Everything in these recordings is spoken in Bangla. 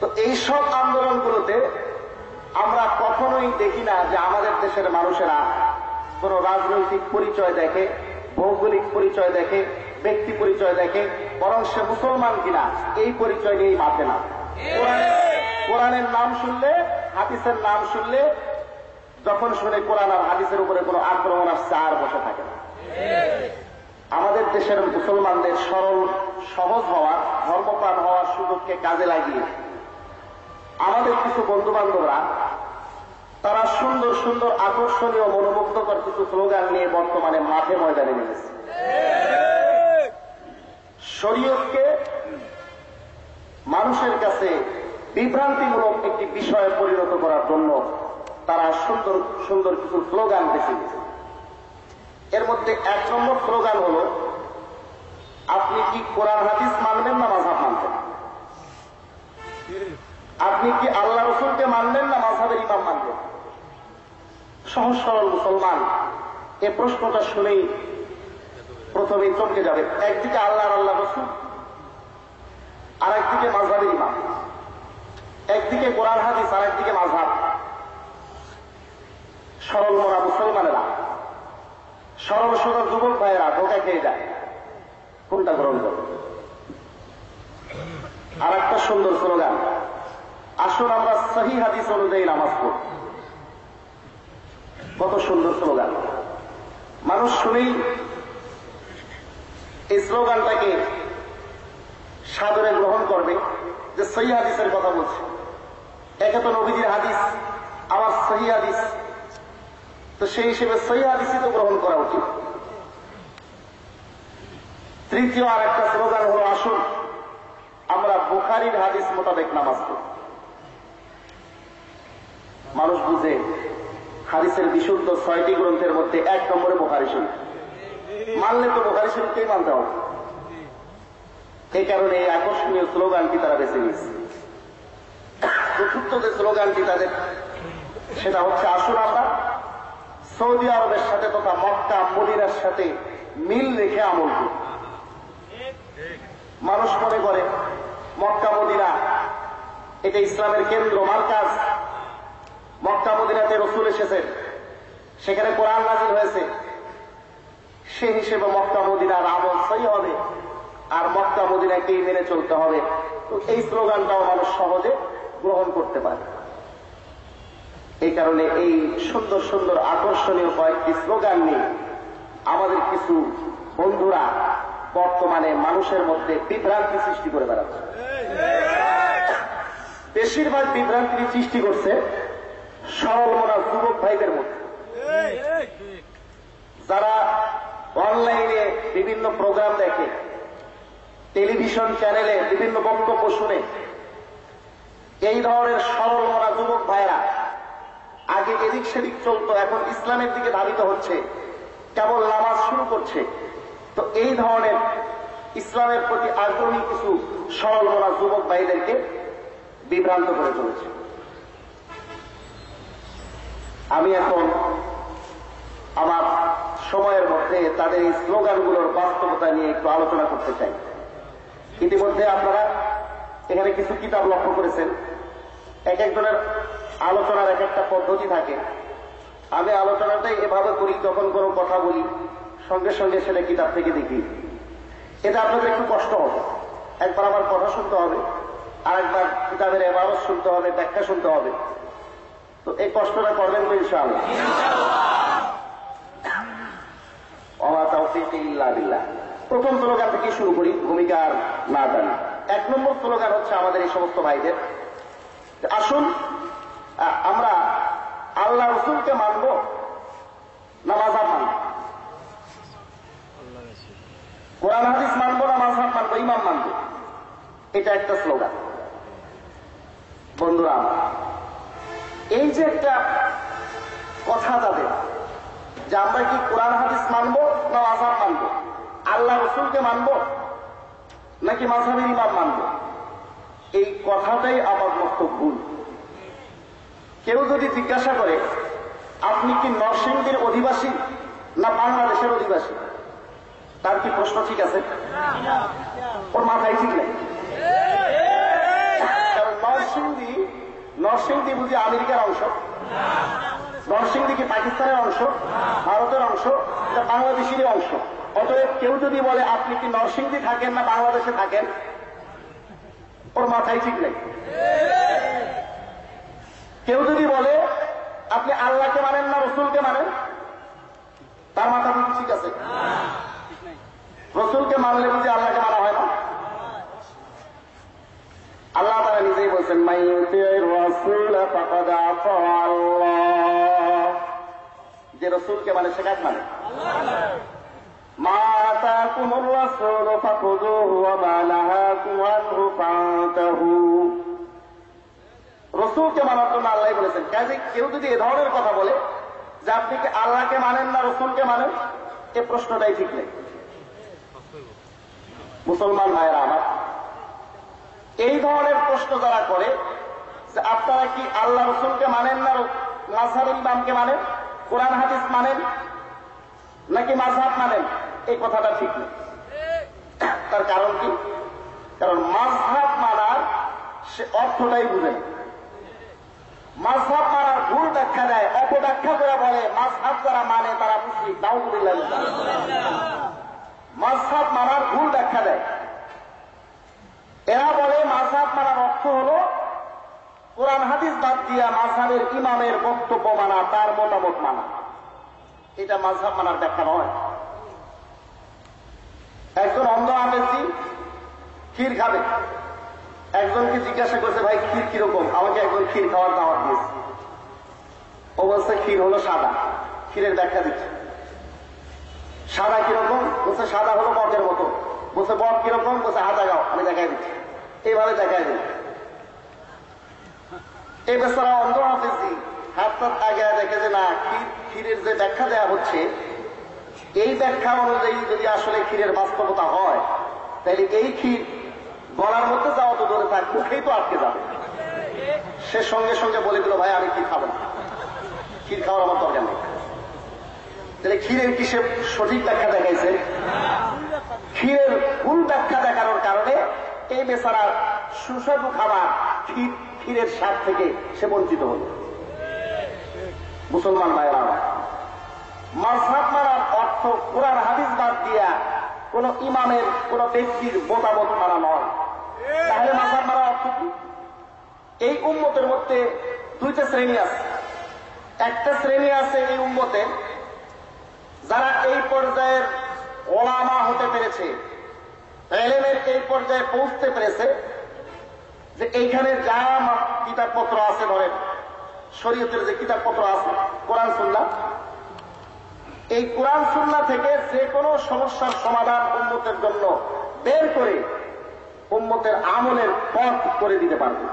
তো এইসব আন্দোলনগুলোতে আমরা কখনোই দেখি না যে আমাদের দেশের মানুষেরা কোন রাজনৈতিক পরিচয় দেখে, ভৌগোলিক পরিচয় দেখে, ব্যক্তি পরিচয় দেখে, বরং সে মুসলমান কিনা, এই পরিচয় নিয়েই মাপে না কোরআনের- নাম শুনলে, হাদিসের নাম শুনলে, যখন শুনে কোরআন আর হাদিসের উপরে কোনো আক্রমণ আসছে আর বসে থাকে না। আমাদের দেশের মুসলমানদের সরল, সহজ হওয়া ধর্মপ্রাণ হওয়ার সুযোগকে কাজে লাগিয়ে আমাদের কিছু বন্ধু বান্ধবরা তারা সুন্দর সুন্দর আকর্ষণীয়, মনোমুগ্ধকর কিছু স্লোগান নিয়ে বর্তমানে মাঠে ময়দানে নেমেছে। শরীয়তকে মানুষের কাছে বিভ্রান্তিমূলক একটি বিষয়ে পরিণত করার জন্য তারা সুন্দর সুন্দর কিছু স্লোগান বেছে নিয়েছে। এর মধ্যে এক নম্বর স্লোগান হল, আপনি কি কোরআন, হাদিস মানবেন না মাঝাব মানবেন? আপনি কি আল্লাহ রসুলকে মানবেন না মাঝাবের ইমাম মানবেন সহজ সরল মুসলমান, এ প্রশ্নটা শুনেই প্রথমেই চমকে যাবে। একদিকে আল্লাহ আল্লাহ রসুল আর একদিকে মাঝাবের ইমাম। একদিকে কোরআন, হাদিস আর একদিকে মাঝাব সরল মোরা মুসলমানেরা, সরল সরল যুবক ভাইয়েরা ধোকা খেয়ে যায়। কোনটা গ্রহণ করবে? আর একটা সুন্দর স্লোগান। আসুন আমরা সহি হাদিস অনুযায়ী নামাজ পড়ব কত সুন্দর স্লোগান। মানুষ শুনেই এই স্লোগানটাকে সাদরে গ্রহণ করবে যে সহি হাদিসের কথা বলছে। একে তো নবীজির হাদিস আমার সহি হাদিস। তো সেই হিসেবে সহি হাদিসই তো গ্রহণ করা উচিত। তৃতীয় আর একটা স্লোগান হলো, আসুন আমরা বুখারির হাদিস মোতাবেক নামাজ পড়ি। মানুষ বুঝে হাদিসের বিশুদ্ধ ছয়টি গ্রন্থের মধ্যে এক নম্বরে বোখারি শরীফ। মানলে তো বোখারি শরীফকেই মানতে হবে। এই কারণে এই আকর্ষণীয় স্লোগানটি তারা বেছে নিয়েছে। চতুর্থ যে স্লোগানটি তাদের, সেটা হচ্ছে, আসুন আমরা সৌদি আরবের সাথে তথা মক্কা, মদিনার সাথে মিল রেখে আমল করি। মানুষ মনে করে, মক্কা, মদিনা, এটা ইসলামের কেন্দ্র, মার্কাজ। মক্কা মদিনাতে রসুল এসেছেন। সেখানে কোরআন নাজিল হয়েছে। সে হিসেবে মক্কা মদিনার আমল সহি হবে আর মক্কা মদিনাকেই মেনে চলতে হবে। তো এই স্লোগানটাও মানুষ সহজে গ্রহণ করতে পারে। এই কারণে এই সুন্দর সুন্দর আকর্ষণীয় কয়েকটি স্লোগান নিয়ে আমাদের কিছু বন্ধুরা বর্তমানে মানুষের মধ্যে বিভ্রান্তি সৃষ্টি করে বেড়াচ্ছে। বেশিরভাগ বিভ্রান্তি সৃষ্টি করছে সরল মনা যুবক ভাইদের মধ্যে। যারা অনলাইনে বিভিন্ন প্রোগ্রাম দেখে, টেলিভিশন চ্যানেলে বিভিন্ন বক্তব্য শুনে, এই ধরনের সরল মনা যুবক ভাইরা আগে এদিক সেদিক চলতো, এখন ইসলামের দিকে ধাবিত হচ্ছে, কেবল নামাজ শুরু করছে। তো এই ধরনের ইসলামের প্রতি আগ্রহী কিছু সরল মনা যুবক ভাইদেরকে বিভ্রান্ত করে চলেছে। আমি এখন আমার সময়ের মধ্যে তাদের এই স্লোগানগুলোর বাস্তবতা নিয়ে একটু আলোচনা করতে চাই। ইতিমধ্যে আপনারা এখানে কিছু কিতাব লক্ষ্য করেছেন। এক একজনের আলোচনার এক একটা পদ্ধতি থাকে। আমি আলোচনাটাই এভাবে করি, যখন কোনো কথা বলি, সঙ্গে সঙ্গে সেটা কিতাব থেকে দেখি। এটা আপনাদের একটু কষ্ট হবে। একবার আমার কথা শুনতে হবে আর একবার কিতাবের এবারও শুনতে হবে, ব্যাখ্যা শুনতে হবে। তো এই কষ্টটা করবেন তো তৌফিক প্রথম স্লোগান থেকে শুরু করি ভূমিকা আর না জানি এক নম্বর স্লোগান হচ্ছে আমাদের এই সমস্ত ভাইদের। আসুন আমরা আল্লাহ রসুলকে মানব, না মাঝাব মানব? কোরআন, হাদিস মানব, না মাঝাব মানব? ইমাম মানব? এটা একটা স্লোগান। বন্ধুরা আমার এই যে একটা কথা তাদের, যে আমরা কি কোরআন, হাদিস মানবো না মাঝাব মানবো? আল্লাহ রসুলকে মানবো নাকি মাঝাবের ইমাম মানবো? এই কথাটাই আমার মত ভুল। কেউ যদি জিজ্ঞাসা করে, আপনি কি নরসিংদীর অধিবাসী না বাংলাদেশের অধিবাসী? তার কি প্রশ্ন ঠিক আছে? ওর মাথায় ঠিক নেই? কারণ নরসিংদী বুঝি আমেরিকার অংশ? নরসিংদী কি পাকিস্তানের অংশ? ভারতের অংশ? এটা বাংলাদেশেরই অংশ? অতএব কেউ যদি বলে, আপনি কি নরসিংদী থাকেন না বাংলাদেশে থাকেন? ওর মাথায় ঠিক নেই। কেউ যদি বলে, আপনি আল্লাহকে মানেন না রসুলকে মানেন, তার মাথা ঠিক আছে? রসুলকে মানলে বুঝি আল্লাহকে মানা হয় না আল্লাহ তারা নিজেই বলছেন মাই রসুল যে রসুলকে মানে কাজ মানে? মাতা কুমুর রসুল রসুলকে মানার জন্য আল্লাহ বলেছেন, কাজে কেউ যদি এ ধরনের কথা বলে যে আপনি কি আল্লাহকে মানেন না রসুলকে মানেন, এ প্রশ্নটাই ঠিক নেই। মুসলমান ভাইয়েরা আমার, এই ধরনের প্রশ্ন যারা করে যে আপনারা কি আল্লাহ রসুলকে মানেন না মাঝহাবুল ইমামকে মানেন? কোরআন, হাদিস মানেন? নাকি মাঝহাব মানেন? এই কথাটা ঠিক নেই তার কারণ কি? কারণ মাঝহাব মানার সে অর্থটাই বুঝে না। মাঝহাব মানার ভুল ব্যাখ্যা দেয়, অপব্যাখ্যা করে বলে, মাঝহাব যারা মানে তারা মুসলিম দাউদুল্লাহ মাঝহাব মানার ভুল ব্যাখ্যা দেয়। এরা বলে মাঝহাব মানার অর্থ হল, কোরআন হাদিস বাদ দিয়া মাঝহাবের ইমামের বক্তব্য মানা, তার মতামত মানা। এটা মাঝহাব মানার ব্যাখ্যা নয়। একজন অন্ধ আমেজি ক্ষীর খাবে। একজনকে জিজ্ঞাসা করছে, ভাই, ক্ষীর কীরকম? আমাকে একজন ক্ষীর খাওয়ার দাওয়াত দিয়েছে। ও ক্ষীর হলো সাদা। ক্ষীরের ব্যাখ্যা দিচ্ছে। সাদা কীরকম? বলছে, সাদা হলো বকের মতো। বলছে বক কীরকম? বলছে হাজা গাও আমি দেখাই দিচ্ছি। এইভাবে দেখাই দিই এই বেচারা অন্ধ হাফিজি হাত হাত আগে দেখে যে না ক্ষীর ক্ষীরের যে ব্যাখ্যা দেওয়া হচ্ছে, এই ব্যাখ্যা অনুযায়ী যদি আসলে ক্ষীরের বাস্তবতা হয়, তাহলে এই ক্ষীর গলার মধ্যে যাওয়া তো ধরে থাক, মুখেই তো আটকে যাবে। সে সঙ্গে সঙ্গে বলে দিল, ভাই, আমি ক্ষীর খাব না। ক্ষীর খাওয়ার আমার দরকার নেই। তাহলে ক্ষীরের কি সে সঠিক ব্যাখ্যা দেখাইছে? ক্ষীরের ভুল ব্যাখ্যা দেখানোর কারণে এই বেচারার সুস্বাদু খাবার ক্ষীর, ক্ষীরের স্বাদ থেকে সে বঞ্চিত হল। মুসলমান ভাইরা আমার মাঝহাব মানার অর্থ কোরআন হাদিস বাদ দিয়া কোন ইমামের, কোন ব্যক্তির মতামত মারা নয়। তাহলে মাঝহাব মানার অর্থ কি? এই উম্মতের মধ্যে দুইটা শ্রেণি আছে। একটা শ্রেণি আছে এই উম্মতে যারা এই পর্যায়ের ওলামা হতে পেরেছে। এলেমের এই পর্যায়ে পৌঁছতে পেরেছে যে এইখানে যা কিতাবপত্র আছে ধরেন শরীয়তের যে কিতাবপত্র আছে, কোরআন সুন্না এই কোরআন সুন্না থেকে যে কোনো সমস্যার সমাধান উন্মতের জন্য বের করে উন্মতের আমলের পথ করে দিতে পারবে।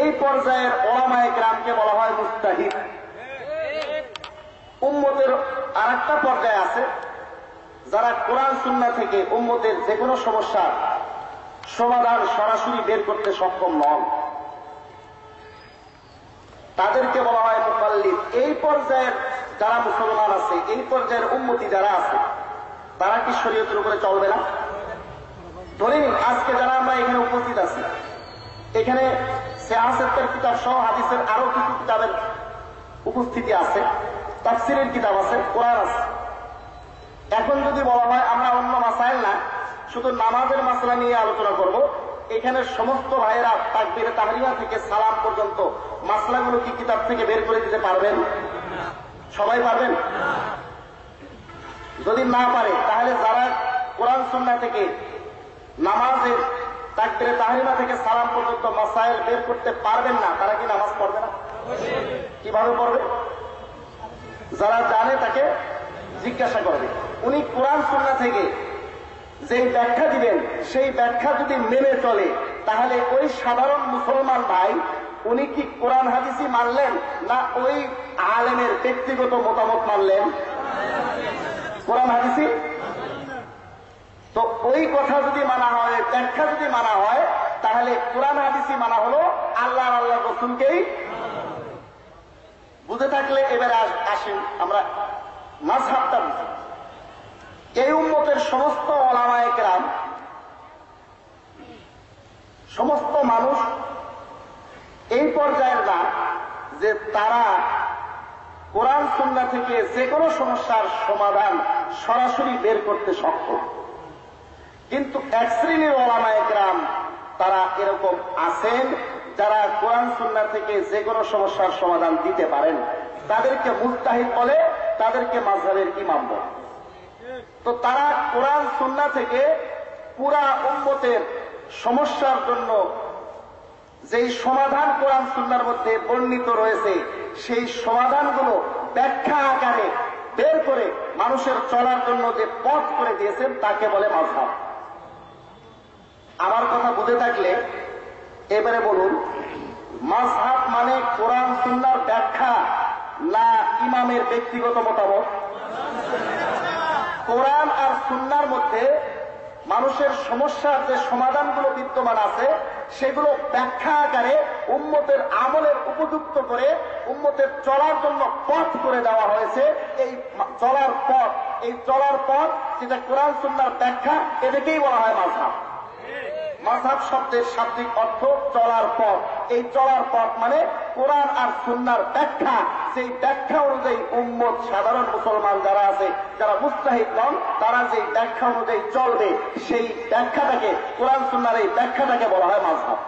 এই পর্যায়ের ওলামায় গ্রামকে বলা হয় মুস্তাহিদ। উম্মতের আর একটা পর্যায়ে আছে যারা কোরআন, সুন্না থেকে উম্মতের যে কোনো সমস্যার সমাধান সরাসরি বের করতে সক্ষম নন। তাদেরকে বলা হয় মুকাল্লিদ। এই পর্যায়ের যারা মুসলমান আছে, এই পর্যায়ের উন্মতি যারা আছে, তারা কি শরীয়তের উপরে চলবে না? ধরে আজকে যারা আমরা এখানে উপস্থিত আছি, এখানে সেহাসের কিতাব সহ হাদিসের আরও কিছু কিতাবের উপস্থিতি আছে, তাফসিরের কিতাব আছে, কোরআন আছে। এখন যদি বলা হয় আমরা অন্য মাসাইল না, শুধু নামাজের মাসলা নিয়ে আলোচনা করব। এখানে সমস্ত ভাইয়েরা তাকবির তাহরিমা থেকে সালাম পর্যন্ত মাসলাগুলো কি কিতাব থেকে বের করে দিতে পারবেন? সবাই পারবেন? যদি না পারে, তাহলে যারা কোরআন সুন্না থেকে নামাজের তাকবিরে তাহরিমা থেকে সালাম পর্যন্ত মাসাইল বের করতে পারবেন না, তারা কি নামাজ পড়বে না? কীভাবে পড়বে? যারা জানে তাকে জিজ্ঞাসা করবে। উনি কোরআন সুন্না থেকে যেই ব্যাখ্যা দিবেন, সেই ব্যাখ্যা যদি মেনে চলে, তাহলে ওই সাধারণ মুসলমান ভাই, উনি কি কোরআন হাদিসই মানলেন না ওই আলেমের ব্যক্তিগত মতামত মানলেন? কোরআন হাদিসি তো ওই কথা যদি মানা হয়, ব্যাখ্যা যদি মানা হয়, তাহলে কোরআন হাদিসি মানা হলো আল্লাহ আল্লাহ রসুলকেই। বুঝে থাকলে এবারে আসেন আমরা। মাঝহাবটা বুঝি। এই উন্মতের সমস্ত ওলামায় গ্রাম সমস্ত মানুষ এই পর্যায়ের না যে তারা কোরআন সুন্না থেকে যে কোনো সমস্যার সমাধান সরাসরি বের করতে সক্ষম। কিন্তু এক শ্রেণির ওলামা একরাম তারা এরকম আছেন যারা কোরআন সুন্না থেকে যে কোনো সমস্যার সমাধান দিতে পারেন তাদেরকে মুস্তাহিদ বলে, তাদেরকে মাঝহের ইমাম বলে। তো তারা কোরআন সুন্না থেকে পুরা উম্মতের সমস্যার জন্য যেই সমাধান কোরআন সুন্নার মধ্যে বর্ণিত রয়েছে, সেই সমাধানগুলো ব্যাখ্যা আকারে বের করে মানুষের চলার জন্য যে পথ করে দিয়েছেন, তাকে বলে মাঝহাব আমার কথা বুঝে থাকলে এবারে বলুন মাঝহাব মানে কোরআন সুন্নার ব্যাখ্যা না ইমামের ব্যক্তিগত মতামত? কোরআন আর সুন্নার মধ্যে মানুষের সমস্যার যে সমাধানগুলো বিদ্যমান আছে, সেগুলো ব্যাখ্যা আকারে উম্মতের আমলের উপযুক্ত করে উম্মতের চলার জন্য পথ করে দেওয়া হয়েছে। এই চলার পথ, এই চলার পথ যেটা কোরআন, সুন্নার ব্যাখ্যা এটাকেই বলা হয় মাঝহাব। মাঝহাব শব্দের শাব্দিক অর্থ চলার পথ। এই চলার পথ মানে কোরআন আর সুন্নার ব্যাখ্যা। সেই ব্যাখ্যা অনুযায়ী উম্মত, সাধারণ মুসলমান যারা আছে, যারা মুস্তাহিদ নন, তারা যে ব্যাখ্যা অনুযায়ী চলবে, সেই ব্যাখ্যাটাকে, কোরআন, সুন্নার এই ব্যাখ্যাটাকে বলা হয় মাঝহাব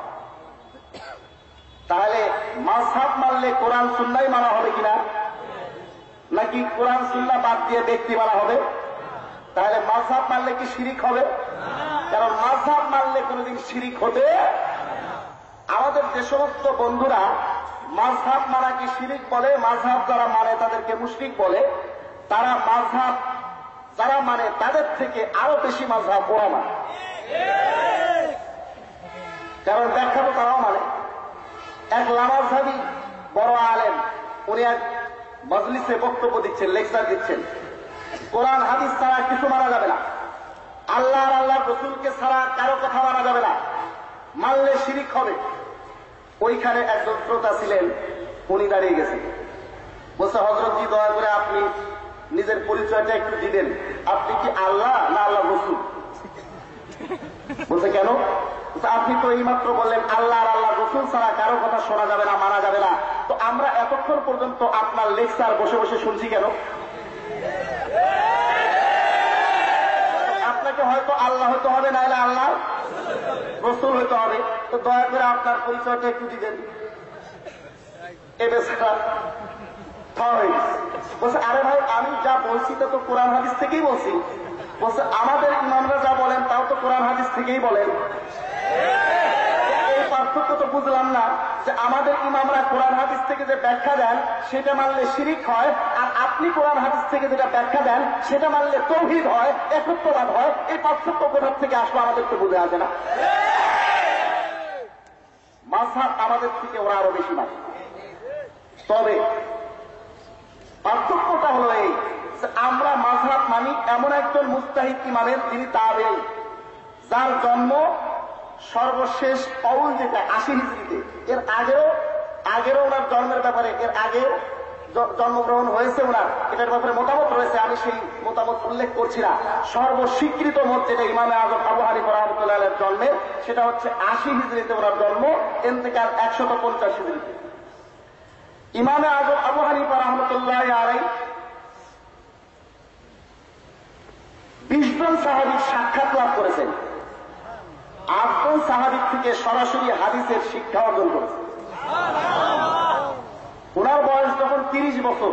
তাহলে মাঝহাব মানলে কোরআন, সুন্নাই মানা হবে কিনা? নাকি কোরআন, সুন্না বাদ দিয়ে ব্যক্তি মানা হবে? তাহলে মাঝহাব মানলে কি শিরিক হবে? কারণ মাঝহাব মানলে কোনোদিন শিরিক হতে আমাদের যে সমস্ত বন্ধুরা মাঝহাব মারা কি শিরিক বলে? মাঝহাব যারা মানে তাদেরকে মুশরিক বলে। তারা মাঝহাব যারা মানে তাদের থেকে আরও বেশি মাঝহাব ওরা মানে। কারণ ব্যাখ্যা তো তারাও মানে। এক লামাজহাবি বড় আলেম, উনি এক মজলিসে বক্তব্য দিচ্ছেন, লেকচার দিচ্ছেন। কোরআন, হাদিস ছাড়া কিছু মারা যাবে না। আল্লাহ আল্লাহ রসুলকে ছাড়া কারও কথা মানা যাবে না। মানলে শিরিক হবে। ওইখানে একজন শ্রোতা ছিলেন, উনি দাঁড়িয়ে গেছেন। বলছে হজরতজি দয়া করে আপনি নিজের পরিচয়টা একটু দিলেন আপনি কি আল্লাহ না আল্লাহ রসুল? বলছে, কেন? আপনি তো এইমাত্র বললেন, আল্লাহ আর আল্লাহ রসুল ছাড়া কারও কথা শোনা যাবে না, মানা যাবে না। তো আমরা এতক্ষণ পর্যন্ত আপনার লেকচার বসে বসে শুনছি কেন? আপনাকে হয়তো আল্লাহ হতে হবে নাহলে আল্লাহ রসুল হতে হবে। তো দয়া করে আপনার পরিচয়টা একটু দিবেন। বলছে, আরে ভাই, আমি যা বলছি তা তো কোরআন হাদিস থেকেই বলছি। বলছে, আমাদের ইমামরা যা বলেন, তাও তো কোরআন হাদিস থেকেই বলেন। পার্থক্য তো বুঝলাম না যে আমাদের ইমামরা কোরআন হাদিস থেকে যে ব্যাখ্যা দেন, সেটা মানলে শিরিক হয়, আর আপনি কোরআন হাদিস থেকে যেটা ব্যাখ্যা দেন, সেটা মানলে তৌহিদ হয়, একত্ববাদ হয়, এই পার্থক্য কোথার থেকে আসলো আমাদের তো বুঝে আসে না। মাঝহাব আমাদের থেকে ওরা আরও বেশি মানে তবে পার্থক্যটা হলো এই আমরা মাঝহাব মানি এমন একজন মুস্তাহিদ ইমামের, যিনি তাবে যার জন্ম সর্বশেষ পাউল যেটা আশি হিজড়িতে এর আগেও, আগেরও ওনার জন্মের ব্যাপারে, এর আগেও জন্মগ্রহণ হয়েছে ওনার। এটার ব্যাপারে মতামত রয়েছে, আমি সেই মতামত উল্লেখ করছি না। সর্বস্বীকৃত মত যেটা ইমামে আজম আবু হানিফ রহমতুল্লাহ জন্মে, সেটা হচ্ছে আশি হিজড়িতে ওনার জন্ম এতেকাল একশত পঞ্চাশ হিজড়িতে ইমামে আজম আবু হানিফা রহমতুল্লাহ আলাই বিশ জন সাহাবির সাক্ষাৎ লাভ করেছেন। আটজন সাহাবিক থেকে সরাসরি হাদিসের শিক্ষা অর্জন করেছে। ওনার বয়স যখন তিরিশ বছর,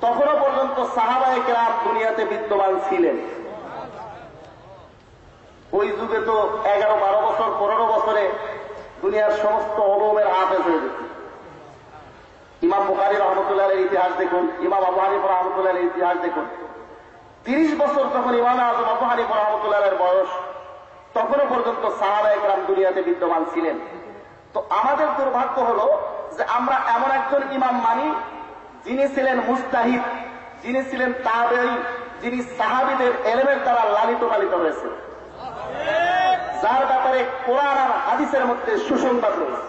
তখনও পর্যন্ত সাহাবায় কেরাম দুনিয়াতে বিদ্যমান ছিলেন। ওই যুগে তো এগারো, বারো বছর, পনেরো বছরে দুনিয়ার সমস্ত অলমের হাফেজ হয়ে গেছে। ইমাম বুখারি রহমতুল্লাহ ইতিহাস দেখুন, ইমাম আবু হানিফ রহমতুল্লাহ ইতিহাস দেখুন। তিরিশ বছর যখন ইমাম আজম আবু হানিফ রহমতুল্লাহ বয়স তখনও পর্যন্ত সাহাবা একরাম দুনিয়াতে বিদ্যমান ছিলেন। তো আমাদের দুর্ভাগ্য হলো যে আমরা এমন একজন ইমাম মানি, যিনি ছিলেন মুস্তাহিদ যিনি ছিলেন তাবেই যিনি সাহাবিদের এলেমের দ্বারা লালিত পালিত হয়েছে যার ব্যাপারে কোরআন আর হাদিসের মধ্যে সুসংবাদ রয়েছে।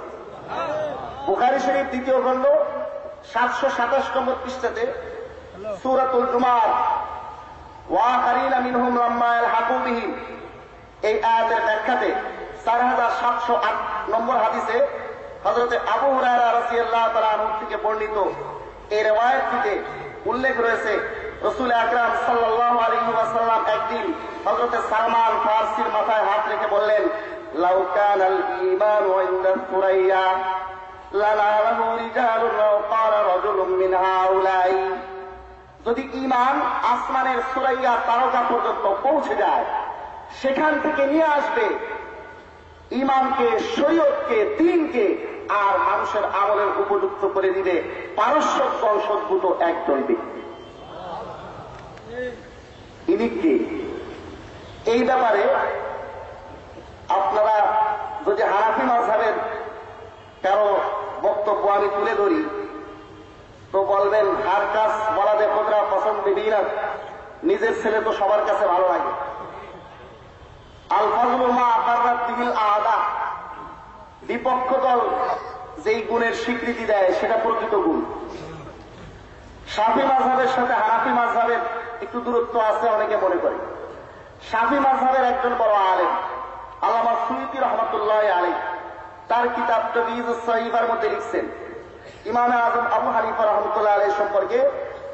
বুখারি শরীফ দ্বিতীয় খণ্ড, সাতশো সাতাশ নম্বর পৃষ্ঠাতে সুরাতুল জুমার, ওয়া কারিনা মিনহুম লাম্মায়াল হাকুবিহীন এই আয়াতের ব্যাখ্যাতে চার হাজার সাতশো আট নম্বর হাদিসে হজরতে আবু হুরায়রা রাদিয়াল্লাহু তাআলা আনহু থেকে বর্ণিত এই রেওয়ায়াতটিতে উল্লেখ রয়েছে, রসুল আকরাম আলাইহি ওয়াসাল্লাম একদিন হযরতে সালমান ফার্সির মাথায় হাত রেখে বললেন, লাউ কানাল ঈমান ইনদা সুরাইয়া লানালাহু রিজালুন ওয়া ক্বালা রাজুলুম মিন হাউলাই। যদি ইমান আসমানের সুরাইয়া তারকা পর্যন্ত পৌঁছে যায় সেখান থেকে নিয়ে আসবে ইমানকে শরীয়তকে দিনকে আর মানুষের আমলের উপযুক্ত করে দিবে পারস্য বংশোদ্ভূত একজন ব্যক্তি। ইনি কে? এই ব্যাপারে আপনারা যদি হানাফি মাঝহের কারও বক্তব্য আমি তুলে ধরি, তো বলবেন, হার কাজ বলা দে খোদরা পছন্দ নিজের ছেলে তো সবার কাছে ভালো লাগে। বিপক্ষ দল যেই গুণের স্বীকৃতি দেয়, সেটা প্রকৃত গুণ। সাফি মাঝহের সাথে হানাফি মাঝহের একটু দূরত্ব আছে, অনেকে মনে করে। সাফি মাঝহের একজন বড় আলেম আল্লামা সুইতি রহমতুল্লাহ আলী তার কিতাব তবিজ সহিফার মধ্যে লিখছেন। ইমামে আজম আবু হানিফা রহমতুল্লাহ আলী সম্পর্কে,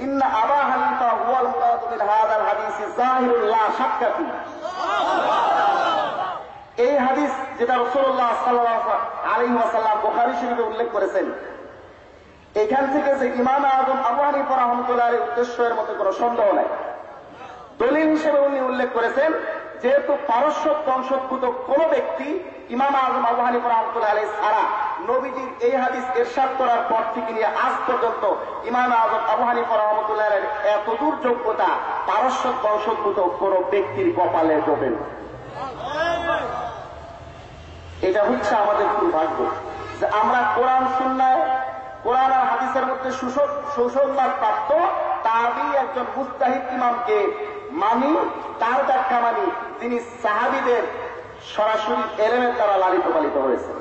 ইন্না আবা হানিফা হুয়াল হাদিস জাহিরুল্লাহ সাক্কাতি এই হাদিস যেটা রসুল্লাহ আলী ওয়াসাল্লাম বোখারি শরীফে উল্লেখ করেছেন, এখান থেকে যে ইমাম আজম আবু হানিফা রহমতুল্লাহ উদ্দেশ্যের মধ্যে কোনো সন্দেহ নাই। দলিল হিসেবে উনি উল্লেখ করেছেন, যেহেতু পারস্য বংশোদ্ভূত কোন ব্যক্তি ইমাম আজম আবু হানিফা রহমতুল্লাহ আলী ছাড়া নবীজির এই হাদিস এরশাদ করার পর থেকে নিয়ে আজ পর্যন্ত ইমাম আজম আবু হানিফা রহমতুল্লাহ আলীর এতদূর যোগ্যতা পারস্য বংশোদ্ভূত কোন ব্যক্তির কপালে জোটে না। এটা হচ্ছে আমাদের দুর্ভাগ্য যে আমরা কোরআন সুন্নায়, কোরআন আর হাদিসের মধ্যে সুসংবাদ প্রাপ্ত তারই একজন মুস্তাহিদ ইমামকে মানি, তার ব্যাখ্যা মানি তিনি সাহাবিদের সরাসরি এলেমের দ্বারা লালিত পালিত হয়েছে